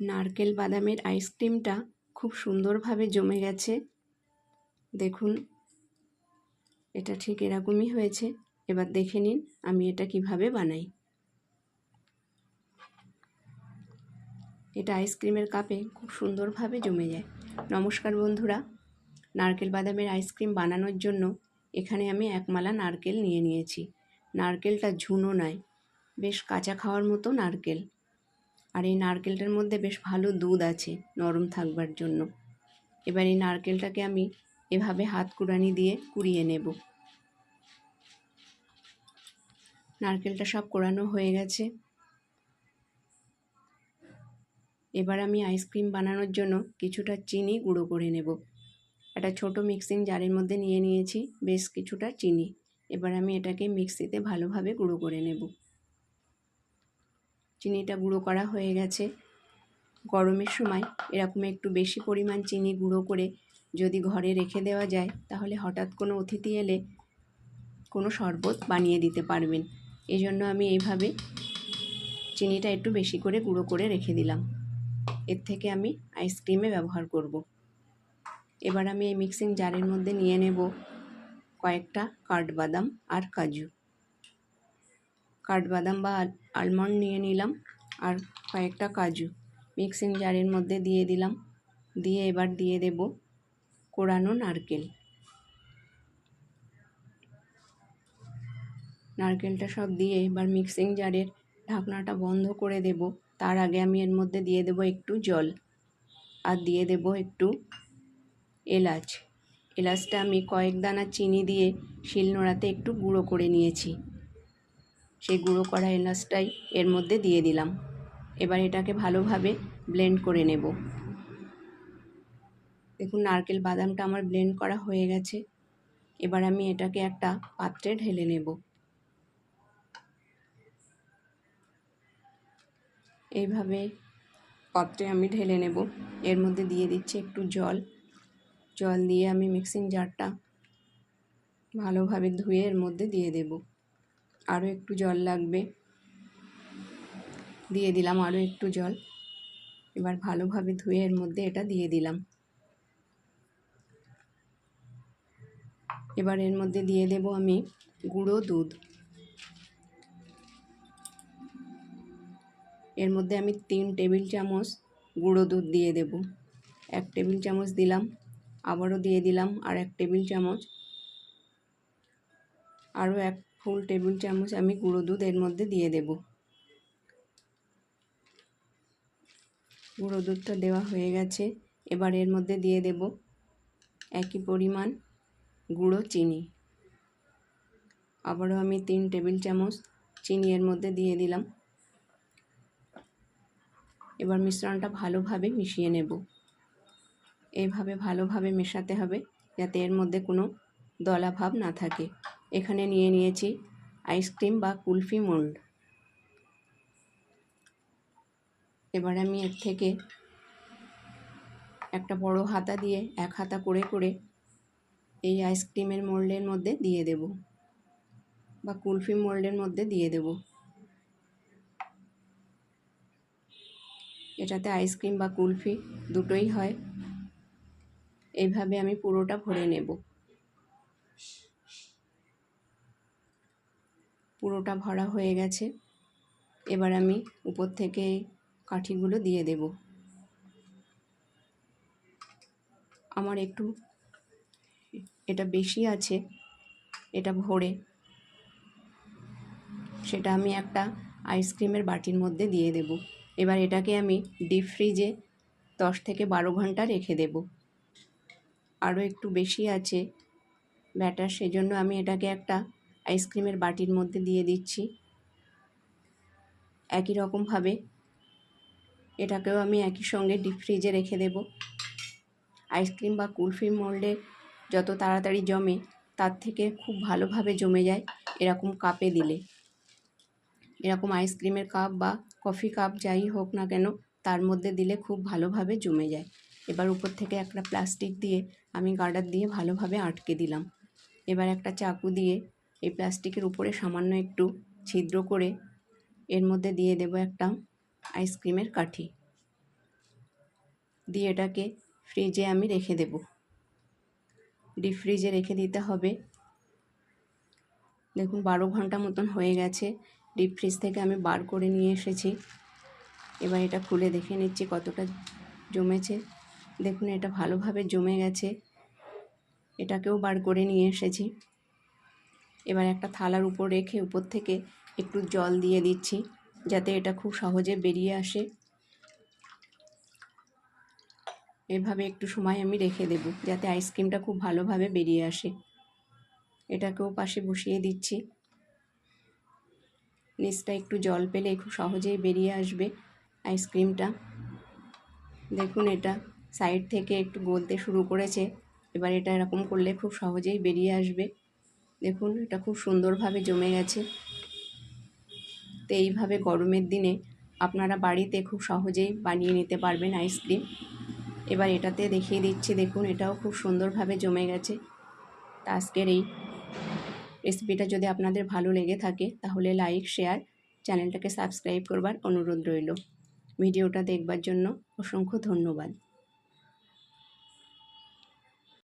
নারকেল বাদামের আইসক্রিমটা খুব সুন্দরভাবে জমে গেছে। দেখুন, এটা ঠিক এরকমই হয়েছে। এবার দেখে নিন আমি এটা কীভাবে বানাই। এটা আইসক্রিমের কাপে খুব সুন্দরভাবে জমে যায়। নমস্কার বন্ধুরা, নারকেল বাদামের আইসক্রিম বানানোর জন্য এখানে আমি একমালা নারকেল নিয়ে নিয়েছি। নারকেলটা ঝুনো নয়, বেশ কাঁচা খাওয়ার মতো নারকেল। আর এই নারকেলটার মধ্যে বেশ ভালো দুধ আছে নরম থাকবার জন্য। এবার এই নারকেলটাকে আমি এভাবে হাত কুড়ানি দিয়ে কুড়িয়ে নেব। নারকেলটা সব কোড়ানো হয়ে গেছে। এবার আমি আইসক্রিম বানানোর জন্য কিছুটা চিনি গুঁড়ো করে নেব। একটা ছোট মিক্সিং জারের মধ্যে নিয়ে নিয়েছি, বেশ কিছুটা চিনি। এবার আমি এটাকে মিক্সিতে ভালোভাবে গুঁড়ো করে নেব। চিনিটা গুঁড়ো করা হয়ে গেছে। গরমের সময় এরকম একটু বেশি পরিমাণ চিনি গুঁড়ো করে যদি ঘরে রেখে দেওয়া যায়, তাহলে হঠাৎ কোনো অতিথি এলে কোনো শরবত বানিয়ে দিতে পারবেন। এই জন্য আমি এইভাবে চিনিটা একটু বেশি করে গুঁড়ো করে রেখে দিলাম। এর থেকে আমি আইসক্রিমে ব্যবহার করব। এবার আমি এই মিক্সিং জারের মধ্যে নিয়ে নেব কয়েকটা কাঠবাদাম আর কাজু। কাঠবাদাম বা আলমন্ড নিয়ে নিলাম আর কয়েকটা কাজু। মিক্সিং জারের মধ্যে দিয়ে দিলাম। দিয়ে এবার দিয়ে দেব কোরানো নারকেল। নারকেলটা সব দিয়ে এবার মিক্সিং জারের ঢাকনাটা বন্ধ করে দেব। তার আগে আমি এর মধ্যে দিয়ে দেব একটু জল আর দিয়ে দেব একটু এলাচ। এলাচটা আমি কয়েক দানা চিনি দিয়ে শিলনোড়াতে একটু গুঁড়ো করে নিয়েছি। সেই গুঁড়ো করা এলাচটাই এর মধ্যে দিয়ে দিলাম। এবার এটাকে ভালোভাবে ব্লেন্ড করে নেব। দেখুন, নারকেল বাদামটা আমার ব্লেন্ড করা হয়ে গেছে। এবার আমি এটাকে একটা পাত্রে ঢেলে নেব। এইভাবে পাত্রে আমি ঢেলে নেব। এর মধ্যে দিয়ে দিচ্ছি একটু জল। জল দিয়ে আমি মিক্সিং জারটা ভালোভাবে ধুয়ে এর মধ্যে দিয়ে দেব। আরও একটু জল লাগবে। দিয়ে দিলাম আরও একটু জল। এবার ভালোভাবে ধুয়ে এর মধ্যে এটা দিয়ে দিলাম। এবার এর মধ্যে দিয়ে দেব আমি গুঁড়ো দুধ। এর মধ্যে আমি তিন টেবিল চামচ গুঁড়ো দুধ দিয়ে দেব। এক টেবিল চামচ দিলাম, আবারও দিয়ে দিলাম আর এক টেবিল চামচ। আরও এক ফুল, টেবিল, চামচ, আমি গুঁড়ো দুধ এর মধ্যে দিয়ে দেব। গুঁড়ো দুধটা দেওয়া হয়ে গেছে। এবার এর মধ্যে দিয়ে দেব একই পরিমাণ গুঁড়ো চিনি। আবারও আমি তিন টেবিল, চামচ চিনি এর মধ্যে দিয়ে দিলাম। এবার মিশ্রণটা ভালোভাবে মিশিয়ে নেব। এইভাবে ভালোভাবে মেশাতে হবে যাতে এর মধ্যে কোনো দলা ভাব না থাকে। এখানে নিয়ে নিয়েছি আইসক্রিম বা কুলফি মোল্ড। এবার আমি এর থেকে একটা বড় হাতা দিয়ে এক হাতা করে করে এই আইসক্রিমের মোল্ডের মধ্যে দিয়ে দেব বা কুলফি মোল্ডের মধ্যে দিয়ে দেব। এটাতে আইসক্রিম বা কুলফি দুটোই হয়। এইভাবে আমি পুরোটা ভরে নেব। পুরোটা ভরা হয়ে গেছে। এবার আমি উপর থেকে কাঠিগুলো দিয়ে দেব। আমার একটু এটা বেশি আছে, এটা ভরে। সেটা আমি একটা আইসক্রিমের বাটির মধ্যে দিয়ে দেব। এবার এটাকে আমি ডিপ ফ্রিজে দশ থেকে বারো ঘণ্টা রেখে দেব। আরও একটু বেশি আছে। ব্যাটার সেজন্য আমি এটাকে একটা আইসক্রিমের বাটির মধ্যে দিয়ে দিচ্ছি। একই রকমভাবে এটাকেও আমি একই সঙ্গে ডিপ ফ্রিজে রেখে দেব। আইসক্রিম বা কুলফি মোল্ডে যত তাড়াতাড়ি জমে, তার থেকে খুব ভালোভাবে জমে যায় এরকম কাপে দিলে। এরকম আইসক্রিমের কাপ বা কফি কাপ যাই হোক না কেন, তার মধ্যে দিলে খুব ভালোভাবে জমে যায়। এবার উপর থেকে একটা প্লাস্টিক দিয়ে আমি গার্ডার দিয়ে ভালোভাবে আটকে দিলাম। এবার একটা চাকু দিয়ে এই প্লাস্টিকের উপরে সামান্য একটু ছিদ্র করে এর মধ্যে দিয়ে দেব একটা আইসক্রিমের কাঠি। দিয়ে এটাকে ফ্রিজে আমি রেখে দেব। ডিপ ফ্রিজে রেখে দিতে হবে। দেখুন, বারো ঘণ্টা মতন হয়ে গেছে। ডিপ ফ্রিজ থেকে আমি বার করে নিয়ে এসেছি। এবার এটা খুলে দেখে নিচ্ছি কতটা জমেছে। দেখুন, এটা ভালোভাবে জমে গেছে। এটাকেও বার করে নিয়ে এসেছি। এবার একটা থালার উপর রেখে উপর থেকে একটু জল দিয়ে দিচ্ছি, যাতে এটা খুব সহজে বেরিয়ে আসে। এভাবে একটু সময় আমি রেখে দেব, যাতে আইসক্রিমটা খুব ভালোভাবে বেরিয়ে আসে। এটাকেও পাশে বসিয়ে দিচ্ছি। নিচটা একটু জল পেলে খুব সহজেই বেরিয়ে আসবে আইসক্রিমটা। দেখুন এটা সাইড থেকে একটু গলতে শুরু করেছে, এবার এটা এরকম করলে খুব সহজেই বেরিয়ে আসবে। দেখুন, এটা খুব সুন্দরভাবে জমে গেছে। তো এইভাবে গরমের দিনে আপনারা বাড়িতে খুব সহজেই বানিয়ে নিতে পারবেন আইসক্রিম এবার এটাতে দেখিয়ে দিচ্ছি, দেখুন, এটাও খুব সুন্দরভাবে জমে গেছে। তা আজকের এই রেসিপিটা যদি আপনাদের ভালো লেগে থাকে, তাহলে লাইক শেয়ার চ্যানেলটাকে সাবস্ক্রাইব করবার অনুরোধ রইল। ভিডিওটা দেখবার জন্য অসংখ্য ধন্যবাদ।